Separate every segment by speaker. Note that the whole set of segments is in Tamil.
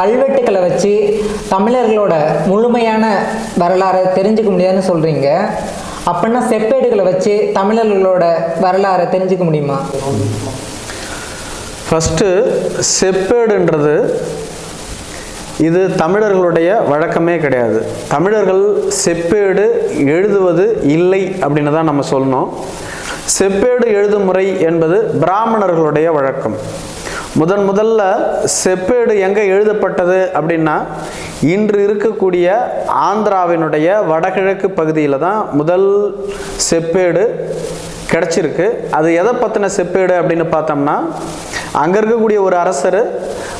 Speaker 1: கல்வெட்டுக்களை வச்சு தமிழர்களோட முழுமையான வரலாறை தெரிஞ்சுக்க முடியாதுன்னு சொல்கிறீங்க அப்படின்னா செப்பேடுகளை வச்சு தமிழர்களோட வரலாறை தெரிஞ்சுக்க முடியுமா?
Speaker 2: ஃபஸ்ட்டு செப்பேடுன்றது இது தமிழர்களுடைய வழக்கமே கிடையாது. தமிழர்கள் செப்பேடு எழுதுவது இல்லை அப்படின்னு தான் நம்ம சொல்லணும். செப்பேடு எழுதும் முறை என்பது பிராமணர்களுடைய வழக்கம். முதன் முதல்ல செப்பேடு எங்கே எழுதப்பட்டது அப்படின்னா இன்று இருக்கக்கூடிய ஆந்திராவினுடைய வடகிழக்கு பகுதியில் தான் முதல் செப்பேடு கிடச்சிருக்கு. அது எதை பற்றின செப்பேடு அப்படின்னு பார்த்தோம்னா அங்கே இருக்கக்கூடிய ஒரு அரசர்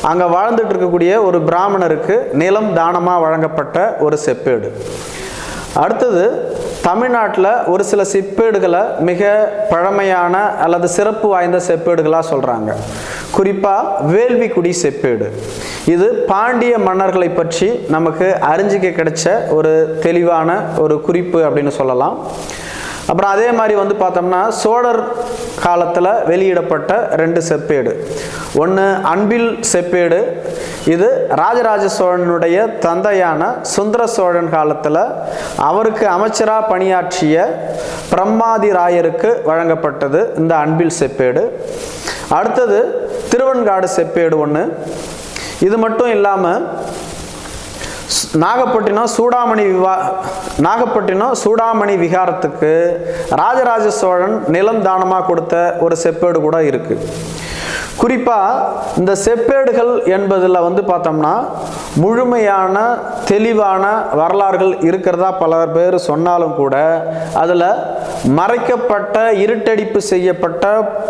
Speaker 2: அங்கே வாழ்ந்துட்டு இருக்கக்கூடிய ஒரு பிராமணருக்கு நிலம் தானமாக வழங்கப்பட்ட ஒரு செப்பேடு. அடுத்தது தமிழ்நாட்டில் ஒரு சில செப்பேடுகளை மிக பழமையான அல்லது சிறப்பு வாய்ந்த செப்பேடுகளாக சொல்கிறாங்க குறிப்பாக வேள்விக்குடி செப்பேடு. இது பாண்டிய மன்னர்களை பற்றி நமக்கு அறிஞ்சிக்க கிடைச்ச ஒரு தெளிவான ஒரு குறிப்பு அப்படின்னு சொல்லலாம். அப்புறம் அதே மாதிரி வந்து பார்த்தோம்னா சோழர் காலத்தில் வெளியிடப்பட்ட ரெண்டு செப்பேடு. ஒன்று அன்பில் செப்பேடு. இது ராஜராஜ சோழனுடைய தந்தையான சுந்தர சோழன் காலத்தில் அவருக்கு அமைச்சராக பணியாற்றிய பிரம்மாதி ராயருக்கு வழங்கப்பட்டது இந்த அன்பில் செப்பேடு. அடுத்தது திருவன்காடு செப்பேடு ஒன்று இது மட்டும் இல்லாமல் நாகப்பட்டினம் சூடாமணி விவா நாகப்பட்டினம் சூடாமணி விகாரத்துக்கு ராஜராஜ சோழன் நிலம் தானமாக கொடுத்த ஒரு செப்பேடு கூட இருக்குது குறிப்பாக இந்த செப்பேடுகள் என்பதில் வந்து பார்த்தோம்னா முழுமையான தெளிவான வரலாறுகள் இருக்கிறதா பல பேர் சொன்னாலும் கூட அதில் மறைக்கப்பட்ட இருட்டடிப்பு செய்யப்பட்ட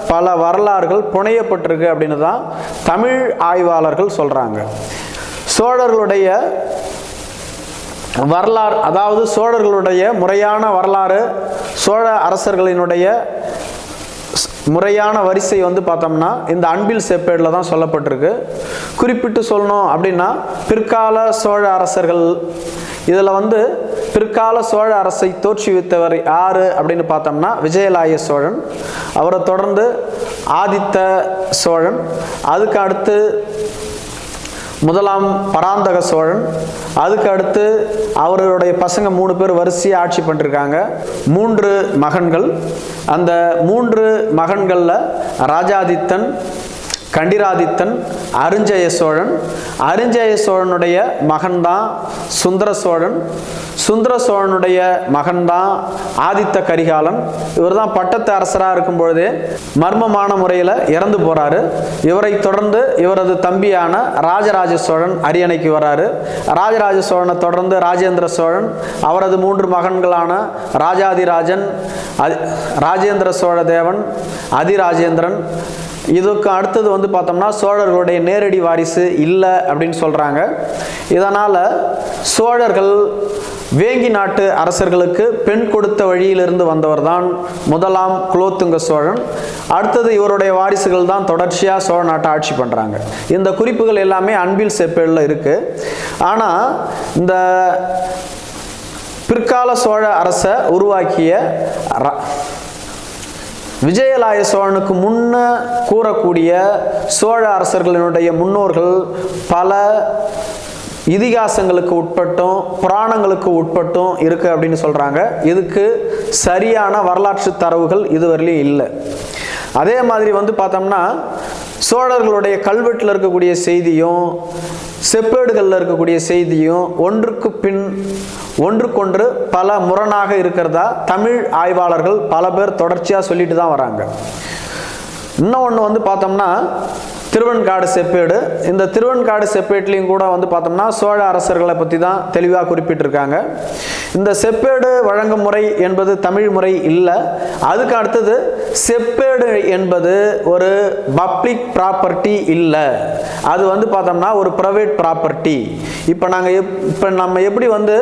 Speaker 2: பல வரலாறுகள் புனையப்பட்டிருக்கு அப்படின்னு தான் தமிழ் ஆய்வாளர்கள் சொல்கிறாங்க சோழர்களுடைய வரலாறு அதாவது சோழர்களுடைய முறையான வரலாறு சோழ அரசர்களினுடைய முறையான வரிசை வந்து பார்த்தோம்னா இந்த அன்பில் செப்பேடில் தான் சொல்லப்பட்டிருக்கு. குறிப்பிட்டு சொல்லணும் அப்படின்னா பிற்கால சோழ அரசர்கள் இதில் வந்து பிற்கால சோழ அரசை தோற்றுவித்தவர் யார் அப்படின்னு பார்த்தோம்னா விஜயலாய சோழன் அவரை தொடர்ந்து ஆதித்த சோழன் அதுக்கு அடுத்து முதலாம் பராந்தக சோழன். அதுக்கு அடுத்து அவர்களுடைய பசங்க மூணு பேர் வரிசையாக ஆட்சி பண்ணிருக்காங்க. மூன்று மகன்கள். அந்த மூன்று மகன்களில் ராஜாதித்தன் கண்டிராதித்தன் அருஞ்சய சோழன். அருஞ்சய சோழனுடைய மகன்தான் சுந்தர சோழன். சுந்தர சோழனுடைய மகன்தான் ஆதித்த கரிகாலன். இவர் தான் பட்டத்து அரசராக இருக்கும் பொழுதே மர்மமான முறையில் இறந்து போகிறாரு இவரை தொடர்ந்து இவரது தம்பியான ராஜராஜ சோழன் அரியணைக்கு வராரு. ராஜராஜ சோழனை தொடர்ந்து ராஜேந்திர சோழன் அவரது மூன்று மகன்களான ராஜாதிராஜன் ராஜேந்திர சோழ தேவன் அதிராஜேந்திரன் இதுக்கு அடுத்தது வந்து பார்த்தோம்னா சோழர்களுடைய நேரடி வாரிசு இல்லை அப்படின்னு சொல்கிறாங்க இதனால் சோழர்கள் வேங்கி நாட்டு அரசர்களுக்கு பெண் கொடுத்த வழியிலிருந்து வந்தவர் தான் முதலாம் குலோத்துங்க சோழன். அடுத்தது இவருடைய வாரிசுகள் தான் தொடர்ச்சியாக சோழ நாட்டை ஆட்சி பண்ணுறாங்க இந்த குறிப்புகள் எல்லாமே அன்பில் செப்பேலில் இருக்குது ஆனால் இந்த பிற்கால சோழ அரசை உருவாக்கிய விஜயலாய சோழனுக்கு முன்ன கூறக்கூடிய சோழ அரசர்களினுடைய முன்னோர்கள் பல இதிகாசங்களுக்கு உட்பட்டும் புராணங்களுக்கு உட்பட்டும் இருக்கு அப்படின்னு சொல்றாங்க. இதுக்கு சரியான வரலாற்று தரவுகள் இதுவரையிலும் இல்லை. அதே மாதிரி வந்து பார்த்தோம்னா சோழர்களுடைய கல்வெட்டில் இருக்கக்கூடிய செய்தியும் செப்பேடுகளில் இருக்கக்கூடிய செய்தியும் ஒன்றுக்கு பின் ஒன்றுக்கொன்று பல முரணாக இருக்கிறதா தமிழ் ஆய்வாளர்கள் பல பேர் தொடர்ச்சியாக சொல்லிட்டு தான் வராங்க. இன்னும் ஒன்று வந்து பார்த்தோம்னா திருவெண்காடு செப்பேடு. இந்த திருவெண்காடு செப்பேட்லேயும் கூட வந்து பார்த்தோம்னா சோழ அரசர்களை பற்றி தான் தெளிவாக குறிப்பிட்டிருக்காங்க. இந்த செப்பேடு வழங்கும் முறை என்பது தமிழ் முறை இல்லை. அதுக்கு அடுத்தது செப்பேடு என்பது ஒரு பப்ளிக் ப்ராப்பர்ட்டி இல்லை. அது வந்து பார்த்தோம்னா ஒரு ப்ரைவேட் ப்ராப்பர்ட்டி. இப்போ நாங்கள் எப் இப்போ நம்ம எப்படி வந்து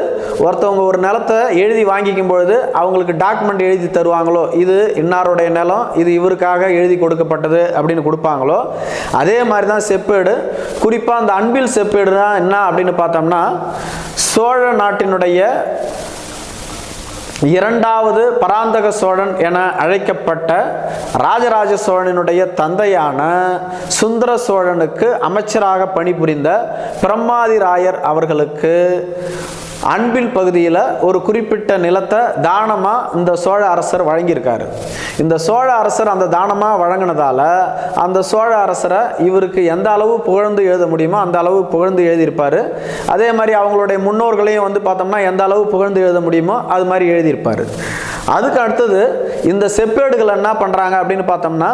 Speaker 2: ஒருத்தவங்க ஒரு நிலத்தை எழுதி வாங்கிக்கும் பொழுது அவங்களுக்கு டாக்குமெண்ட் எழுதி தருவாங்களோ இது இன்னாருடைய நிலம் இது இவருக்காக எழுதி கொடுக்கப்பட்டது அப்படின்னு கொடுப்பாங்களோ அதே அதே மாதிரி தான் செப்பேடு. குறிப்பாக அந்த அன்பில் செப்பேடுனா என்ன அப்படின்னு பார்த்தோம்னா சோழ நாட்டினுடைய இரண்டாவது பராந்தக சோழன் என அழைக்கப்பட்ட ராஜராஜ சோழனுடைய தந்தையான சுந்தர சோழனுக்கு அமைச்சராக பணிபுரிந்த பிரம்மாதிராயர் அவர்களுக்கு அன்பில் பகுதியில் ஒரு குறிப்பிட்ட நிலத்தை தானமாக இந்த சோழ அரசர் வழங்கியிருக்காரு. இந்த சோழ அரசர் அந்த தானமாக வழங்கினதால அந்த சோழ அரசரை இவருக்கு எந்த அளவு புகழ்ந்து எழுத முடியுமோ அந்த அளவு புகழ்ந்து எழுதியிருப்பார். அதே மாதிரி அவங்களுடைய முன்னோர்களையும் வந்து பார்த்தோம்னா எந்த அளவு புகழ்ந்து எழுத முடியுமோ அது மாதிரி எழுதியிருப்பார். அதுக்கு அடுத்தது இந்த செப்பேடுகள் என்ன பண்ணுறாங்க அப்படின்னு பார்த்தோம்னா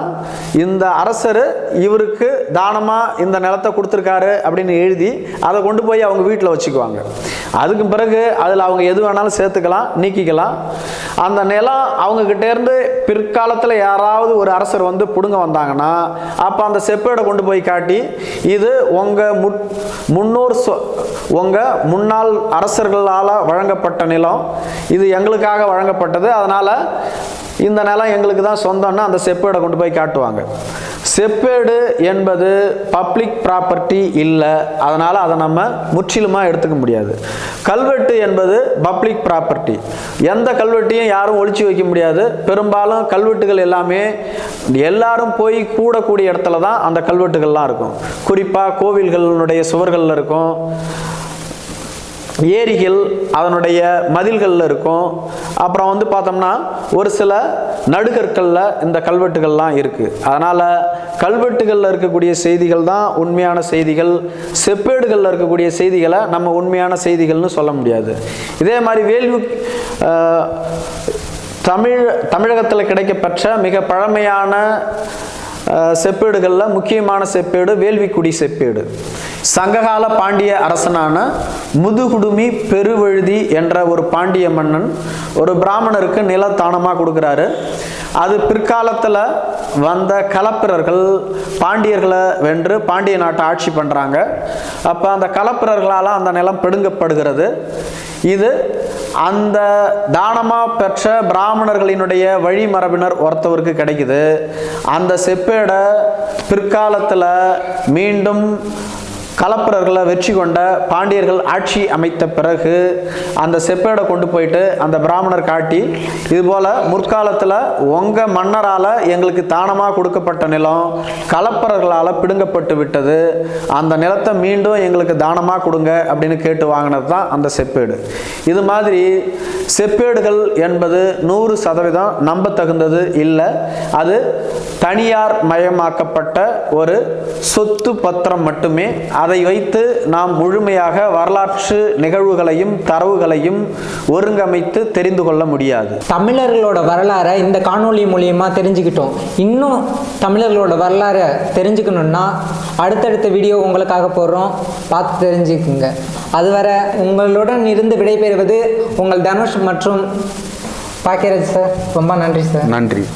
Speaker 2: இந்த அரசர் இவருக்கு தானமாக இந்த நிலத்தை கொடுத்துருக்காரு அப்படின்னு எழுதி அதை கொண்டு போய் அவங்க வீட்டில் வச்சுக்குவாங்க. அதுக்கு பிறகு அதில் அவங்க எது வேணாலும் சேர்த்துக்கலாம் நீக்கிக்கலாம். அந்த நிலம் அவங்கக்கிட்டேருந்து பிற்காலத்தில் யாராவது ஒரு அரசர் வந்து பிடுங்க வந்தாங்கன்னா அப்போ அந்த செப்பேடை கொண்டு போய் காட்டி இது உங்கள் முட் முன்னோர் சொ உங்கள் முன்னாள் அரசர்களால் வழங்கப்பட்ட நிலம். இது எங்களுக்காக வழங்கப்பட்டது. அதனால் இந்த நிலம் எங்களுக்கு தான் சொந்தம்னா அந்த செப்பேடை கொண்டு போய் காட்டுவாங்க. செப்பேடு என்பது பப்ளிக் ப்ராப்பர்ட்டி இல்லை. அதனால் அதை நம்ம முற்றிலுமாக எடுத்துக்க முடியாது. கல்வெட்டு என்பது பப்ளிக் ப்ராப்பர்ட்டி எந்த கல்வெட்டையும் யாரும் ஒழிச்சு வைக்க முடியாது. பெரும்பாலும் கல்வெட்டுகள் எல்லாமே எல்லாரும் போய் கூடக்கூடிய இடத்துல தான் அந்த கல்வெட்டுகள்லாம் இருக்கும். குறிப்பாக கோவில்களுடைய சுவர்களில் இருக்கும். ஏரிகள் அதனுடைய மதில்களில் இருக்கும். அப்புறம் வந்து பார்த்தோம்னா ஒரு சில நடுகற்களில் இந்த கல்வெட்டுகள்லாம் இருக்குது அதனால் கல்வெட்டுகளில் இருக்கக்கூடிய செய்திகள் தான் உண்மையான செய்திகள். செப்பேடுகளில் இருக்கக்கூடிய செய்திகளை நம்ம உண்மையான செய்திகள்னு சொல்ல முடியாது. இதே மாதிரி வேள்வி தமிழ் தமிழகத்தில் கிடைக்கப்பெற்ற மிக பழமையான செப்பேடுகளில் முக்கியமான செப்பேடு வேள்விக்குடி செப்பேடு. சங்ககால பாண்டிய அரசனான முதுகுடுமி பெருவழுதி என்ற ஒரு பாண்டிய மன்னன் ஒரு பிராமணருக்கு நிலத்தானமாக கொடுக்குறாரு. அது பிற்காலத்தில் வந்த களப்பிரர்கள் பாண்டியர்களை வென்று பாண்டிய நாட்டை ஆட்சி பண்ணுறாங்க அப்போ அந்த களப்பிரர்களால் அந்த நிலம் பிடுங்கப்படுகிறது. இது அந்த தானமாக பெற்ற பிராமணர்களினுடைய வழிமரபினர் ஒருத்தவருக்கு கிடைக்குது. அந்த செப்பேடை பிற்காலத்தில் மீண்டும் கலப்பரர்களை வெற்றி கொண்ட பாண்டியர்கள் ஆட்சி அமைத்த பிறகு அந்த செப்பேடை கொண்டு போயிட்டு அந்த பிராமணர் காட்டி இதுபோல் முற்காலத்தில் உங்கள் மன்னரால் எங்களுக்கு தானமாக கொடுக்கப்பட்ட நிலம் கலப்பரர்களால் பிடுங்கப்பட்டு விட்டது. அந்த நிலத்தை மீண்டும் எங்களுக்கு தானமாக கொடுங்க அப்படின்னு கேட்டு வாங்கினது தான் அந்த செப்பேடு. இது மாதிரி செப்பேடுகள் என்பது நூறு சதவீதம் நம்பத்தகுந்தது இல்லை. அது தனியார் மயமாக்கப்பட்ட ஒரு சொத்து பத்திரம் மட்டுமே அதை வைத்து நாம் முழுமையாக வரலாற்று நிகழ்வுகளையும் தரவுகளையும் ஒருங்கமைத்து தெரிந்து கொள்ள முடியாது.
Speaker 1: தமிழர்களோட வரலாறை இந்த காணொளி மூலியமா தெரிஞ்சுக்கிட்டோம். இன்னும் தமிழர்களோட வரலாறை தெரிஞ்சுக்கணுன்னா அடுத்தடுத்த வீடியோ உங்களுக்காக போடுறோம். பார்த்து தெரிஞ்சுக்குங்க. அதுவரை உங்களுடன் இருந்து விடைபெறுவது உங்கள் தனுஷ் மற்றும் பாக்கியராஜ் சார். ரொம்ப நன்றி சார்.
Speaker 2: நன்றி.